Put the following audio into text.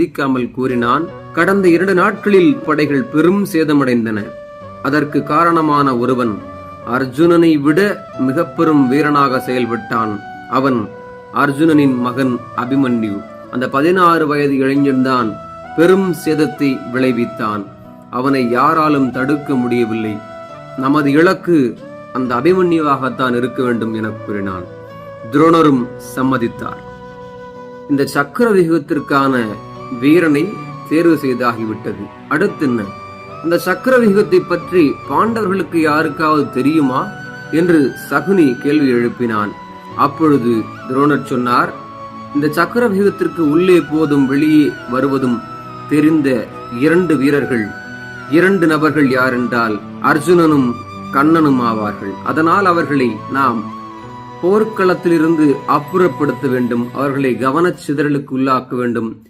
சிந்திக்காமல் கூறினான் கடந்த இரண்டு நாட்களில் படைகள் பெரும் சேதமடைந்தன. அதற்கு காரணமான ஒருவன் அர்ஜுனனை விட மிக பெரும் வீரனாக செயல்பட்டான். அவன் அர்ஜுனனின் மகன் அபிமன்யு. அந்த பதினாறு வயது இளைஞன்தான் பெரும் சேதத்தை விளைவித்தான். அவனை யாராலும் தடுக்க முடியவில்லை. நமது இலக்கு அந்த அபிமன்யுவாகத்தான் இருக்க வேண்டும் என கூறினான். துரோணரும் சம்மதித்தார். இந்த சக்கர வியூகத்திற்கான வீரனை தேர்வு செய்தாகிவிட்டது. அடுத்து என்ன அந்த சக்கரவியூகத்தை பற்றி பாண்டவர்களுக்கு யாருக்காவது தெரியுமா? என்று சகுனி கேள்வி எழுப்பினான். அப்பொழுது துரோணர் சொன்னார் இந்த சக்கரவியூகத்திற்கு உள்ளே போதும் வெளியே வருவதும் தெரிந்த இரண்டு வீரர்கள். இரண்டு நபர்கள் யார் என்றால் அர்ஜுனனும் கண்ணனும் ஆவார்கள். அதனால் அவர்களை நாம் போர்க்களத்திலிருந்து அப்புறப்படுத்த வேண்டும். அவர்களை கவனச் சிதறலுக்கு உள்ளாக்க வேண்டும்